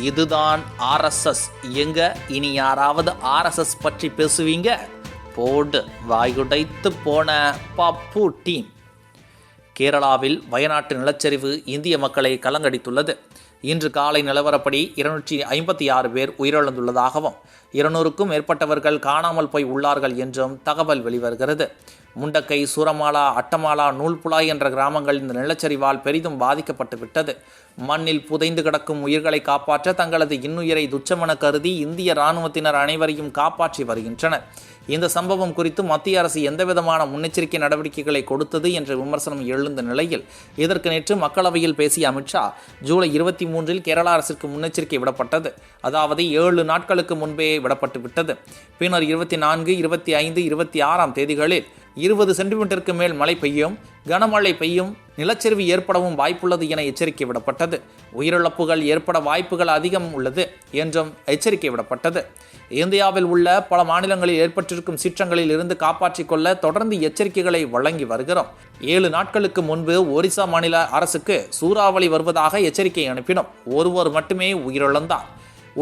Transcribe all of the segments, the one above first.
இதுதான் ஆர்எஸ்எஸ் எங்க? இனி யாராவது ஆர்எஸ்எஸ் பற்றி பேசுவீங்க? போடு வாயுடைத்து போன பப்பு டீம். கேரளாவில் வயநாட்டு நிலச்சரிவு இந்திய மக்களை கலங்கடித்துள்ளது. இன்று காலை நிலவரப்படி இருநூற்றி ஐம்பத்தி ஆறு பேர் உயிரிழந்துள்ளதாகவும் இருநூறுக்கும் மேற்பட்டவர்கள் காணாமல் போய் உள்ளார்கள் என்றும் தகவல் வெளிவருகிறது. முண்டக்கை சூரமாலா அட்டமாலா நூல்புலாய் என்ற கிராமங்கள் இந்த நிலச்சரிவால் பெரிதும் பாதிக்கப்பட்டு விட்டது. மண்ணில் புதைந்து கிடக்கும் உயிர்களை காப்பாற்ற தங்களது இன்னுயிரை துச்சமென கருதி இந்திய இராணுவத்தினர் அனைவரையும் காப்பாற்றி வருகின்றனர். இந்த சம்பவம் குறித்து மத்திய அரசு எந்தவிதமான முன்னெச்சரிக்கை நடவடிக்கைகளை கொடுத்தது என்ற விமர்சனம் எழுந்த நிலையில் இதற்கு நேற்று மக்களவையில் பேசிய அமித்ஷா ஜூலை இருபத்தி மூன்றில் கேரள அரசிற்கு முன்னெச்சரிக்கை விடப்பட்டது. அதாவது ஏழு நாட்களுக்கு முன்பே விடப்பட்டு விட்டது. பின்னர் இருபத்தி நான்கு இருபத்தி ஐந்து இருபத்தி ஆறாம் தேதிகளில் இருபது சென்டிமீட்டருக்கு மேல் மழை பெய்யும் கனமழை பெய்யும் நிலச்சரிவு ஏற்படவும் வாய்ப்புள்ளது என எச்சரிக்கை விடப்பட்டது. உயிரிழப்புகள் ஏற்பட வாய்ப்புகள் அதிகம் உள்ளது என்றும் எச்சரிக்கை விடப்பட்டது. இந்தியாவில் உள்ள பல மாநிலங்களில் ஏற்பட்டிருக்கும் சீற்றங்களில் இருந்து காப்பாற்றிக் கொள்ள தொடர்ந்து எச்சரிக்கைகளை வழங்கி வருகிறோம். ஏழு நாட்களுக்கு முன்பு ஒரிசா மாநில அரசுக்கு சூறாவளி வருவதாக எச்சரிக்கை அனுப்பினோம். ஒருவர் மட்டுமே உயிரிழந்தார்.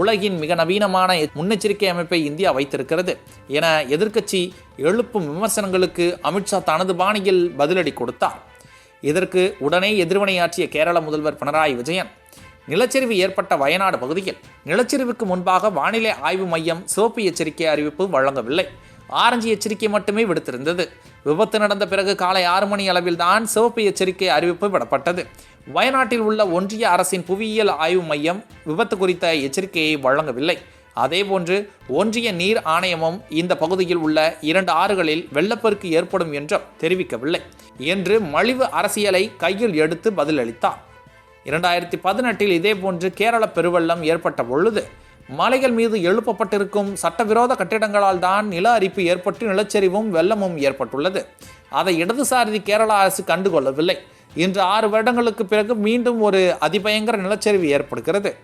உலகின் மிக நவீனமான முன்னெச்சரிக்கை அமைப்பை இந்தியா வைத்திருக்கிறது என எதிர்க்கட்சி எழுப்பும் விமர்சனங்களுக்கு அமித்ஷா தனது பாணியில் பதிலடி கொடுத்தார். இதற்கு உடனே எதிர்வினையாற்றிய கேரள முதல்வர் பினராயி விஜயன் நிலச்சரிவு ஏற்பட்ட வயநாடு பகுதியில் நிலச்சரிவுக்கு முன்பாக வானிலை ஆய்வு மையம் சிவப்பு எச்சரிக்கை அறிவிப்பு வழங்கவில்லை. ஆரஞ்சு எச்சரிக்கை மட்டுமே விடுத்திருந்தது. விபத்து நடந்த பிறகு காலை ஆறு மணி அளவில் தான் சிவப்பு எச்சரிக்கை அறிவிப்பு விடப்பட்டது. வயநாட்டில் உள்ள ஒன்றிய அரசின் புவியியல் ஆய்வு மையம் விபத்து குறித்த எச்சரிக்கையை வழங்கவில்லை. அதேபோன்று ஒன்றிய நீர் ஆணையமும் இந்த பகுதியில் உள்ள இரண்டு ஆறுகளில் வெள்ளப்பெருக்கு ஏற்படும் என்றும் தெரிவிக்கவில்லை. என்று மலிவு அரசியலை கையில் எடுத்து பதிலளித்தார். இரண்டாயிரத்தி பதினெட்டில் இதேபோன்று கேரள பெருவெள்ளம் ஏற்பட்ட பொழுது மலைகள் மீது எழுப்பப்பட்டிருக்கும் சட்டவிரோத கட்டிடங்களால் தான் நில அரிப்பு ஏற்பட்டு நிலச்சரிவும் வெள்ளமும் ஏற்பட்டுள்ளது. அதை இடதுசாரி கேரள அரசு கண்டுகொள்ளவில்லை. இன்று ஆறு வருடங்களுக்கு பிறகு மீண்டும் ஒரு அதிபயங்கர நிலச்சரிவு ஏற்படுகிறது.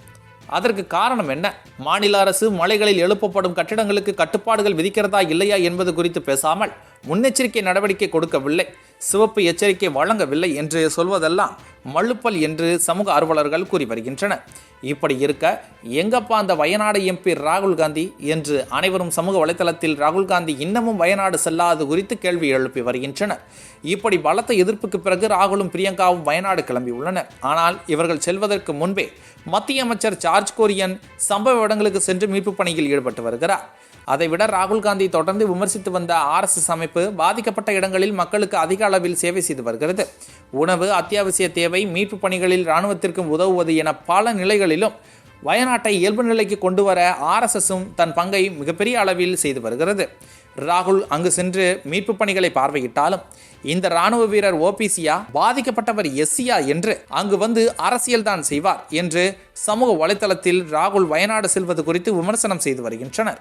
அதற்கு காரணம் என்ன? மாநில அரசு மலைகளில் எழுப்பப்படும் கட்டிடங்களுக்கு கட்டுப்பாடுகள் விதிக்கிறதா இல்லையா என்பது குறித்து பேசாமல் முன்னெச்சரிக்கை நடவடிக்கை கொடுக்கவில்லை. சிவப்பு எச்சரிக்கை வழங்கவில்லை என்று சொல்வதெல்லாம் மழுப்பல் என்று சமூக ஆர்வலர்கள் கூறி வருகின்றனர். இப்படி இருக்க எங்கப்பா அந்த வயநாடு எம்பி ராகுல் காந்தி என்று அனைவரும் சமூக வலைதளத்தில் ராகுல் காந்தி இன்னமும் வயநாடு செல்லாது குறித்து கேள்வி எழுப்பி வருகின்றனர். இப்படி பலத்த எதிர்ப்புக்கு பிறகு ராகுலும் பிரியங்காவும் வயநாடு கிளம்பியுள்ளனர் ஆனால் இவர்கள் செல்வதற்கு முன்பே மத்திய அமைச்சர் ஜார்ஜ் கோரியன் சம்பவ இடங்களுக்கு சென்று மீட்பு பணியில் ஈடுபட்டு வருகிறார். அதைவிட ராகுல் காந்தி தொடர்ந்து விமர்சித்து வந்த ஆர்எஸ்எஸ் அமைப்பு பாதிக்கப்பட்ட இடங்களில் மக்களுக்கு அதிக அளவில் சேவை செய்து வருகிறது. உணவு அத்தியாவசிய தேவை மீட்பு பணிகளில் இராணுவத்திற்கும் உதவுவது என பல நிலைகளிலும் வயநாட்டை இயல்பு நிலைக்கு கொண்டு வர ஆர்எஸ்எஸும் தன் பங்கை மிகப்பெரிய அளவில் செய்து வருகிறது. ராகுல் அங்கு சென்று மீட்பு பணிகளை பார்வையிட்டாலும் இந்த ராணுவ வீரர் ஓபிசியா பாதிக்கப்பட்டவர் எஸ்சியா என்று அங்கு வந்து அரசியல் தான் செய்வார் என்று சமூக வலைதளத்தில் ராகுல் வயநாடு செல்வது குறித்து விமர்சனம் செய்து வருகின்றனர்.